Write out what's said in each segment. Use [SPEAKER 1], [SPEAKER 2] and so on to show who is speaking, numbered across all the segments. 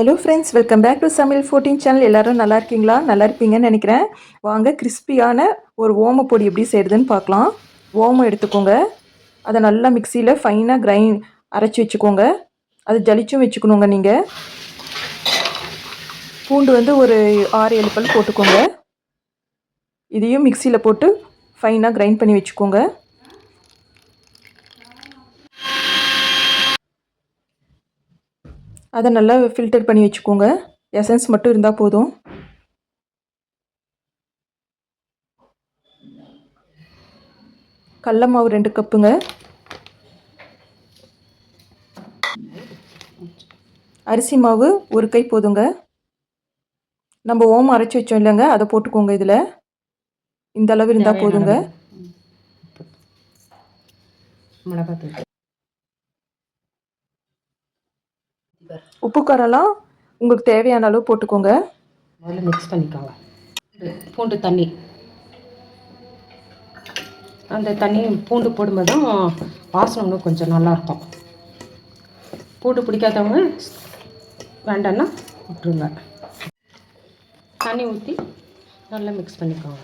[SPEAKER 1] Hello friends welcome back to சமையல் fourteen channel எல்லாரும் நல்லா இருக்கீங்களா? நல்லா இருப்பீங்கன்னு நினைக்கிறேன். வாங்க கிறிஸ்பியான ஒரு ஓம பொடி எப்படி செய்கிறதுன்னு பார்க்கலாம். ஓமம் எடுத்துக்கோங்க. அதை நல்லா மிக்சியில் ஃபைனாக கிரைண்ட் அரைச்சி வச்சுக்கோங்க. அது ஜலிச்சும் வச்சுக்கணுங்க நீங்கள் பூண்டு வந்து ஒரு ஆறு ஏழு பல் போட்டுக்கோங்க. இதையும் மிக்சியில் போட்டு ஃபைனாக கிரைண்ட் பண்ணி வச்சுக்கோங்க. அதை நல்லா ஃபில்டர் பண்ணி வச்சுக்கோங்க. எசன்ஸ் மட்டும் இருந்தால் போதும். கடல மாவு ரெண்டு கப்புங்க. அரிசி மாவு ஒரு கை போதுங்க. நம்ம ஓமம் அரைச்சி வச்சோம் இல்லைங்க அதை போட்டுக்கோங்க இதில். இந்த அளவு இருந்தால் போதுங்க.
[SPEAKER 2] மிளகாத்தூள்.
[SPEAKER 1] உப்பு காரம்லாம் உங்களுக்கு தேவையான அளவு போட்டுக்கோங்க.
[SPEAKER 2] முதல்ல மிக்ஸ் பண்ணிக்கோங்க. பூண்டு தண்ணி. அந்த தண்ணி பூண்டு போடும்போது தான் வாசனை இன்னும் கொஞ்சம் நல்லாயிருக்கும் பூண்டு பிடிக்காதவங்க வேண்டான்னா விட்டுருங்க. தண்ணி ஊற்றி நல்லா மிக்ஸ் பண்ணிக்கோங்க.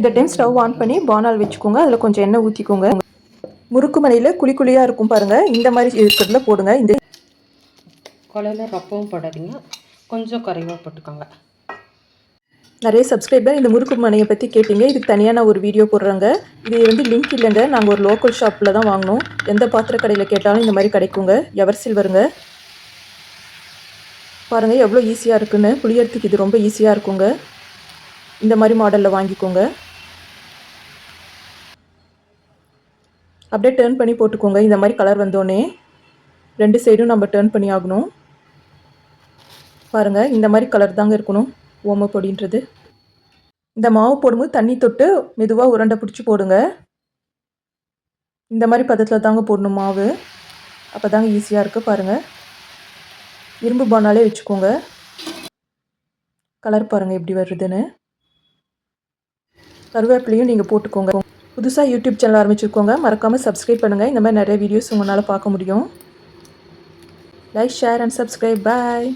[SPEAKER 1] இந்த டைம் ஸ்டவ் ஆன் பண்ணி பானால் வச்சுக்கோங்க. அதில் கொஞ்சம் எண்ணெய் ஊற்றிக்கோங்க முறுக்கு மலையில் குழி குழியாக இருக்கும் பாருங்கள் இந்த மாதிரி இருக்கிறதுல போடுங்க. இந்த
[SPEAKER 2] கொலையில் ரப்பவும் போடாதீங்க. கொஞ்சம் குறைவாக போட்டுக்கோங்க.
[SPEAKER 1] நிறைய சப்ஸ்கிரைபர் இந்த முறுக்கு மனையை பற்றி கேட்டீங்க. இதுக்கு தனியாக நான் ஒரு வீடியோ போடுறேங்க. இது வந்து லிங்க் இல்லைங்க. நாங்கள் ஒரு லோக்கல் ஷாப்பில் தான் வாங்கினோம். எந்த பாத்திர கடையில் கேட்டாலும் இந்த மாதிரி கிடைக்குங்க. எவர் சில்வருங்க பாருங்கள் எவ்வளோ ஈஸியாக இருக்குன்னு. புளியறதுக்கு இது ரொம்ப ஈஸியாக இருக்குங்க. இந்த மாதிரி மாடலில் வாங்கிக்கோங்க. அப்படியே டேர்ன் பண்ணி போட்டுக்கோங்க. இந்த மாதிரி கலர் வந்தோடனே ரெண்டு சைடும் நம்ம டேர்ன் பண்ணி ஆகணும். பாருங்கள் இந்த மாதிரி கலர் தாங்க இருக்கணும் ஓம பொடின்றது. இந்த மாவு போடும்போது தண்ணி தொட்டு மெதுவாக உருண்டை பிடிச்சி போடுங்க. இந்த மாதிரி பதத்தில் தாங்க போடணும் மாவு. அப்போ தாங்க ஈஸியாக இருக்குது பாருங்கள் இரும்பு பானாலே வச்சுக்கோங்க. கலர் பாருங்கள் எப்படி வருதுன்னு. கருவேப்பிலையும் நீங்கள் போட்டுக்கோங்க. புதுசாக யூடியூப் சேனல் ஆரம்பிச்சிருக்கோங்க. மறக்காமல் சப்ஸ்கிரைப் பண்ணுங்கள் இந்த மாதிரி நிறைய வீடியோஸ் உங்களால் பார்க்க முடியும். Like share and subscribe bye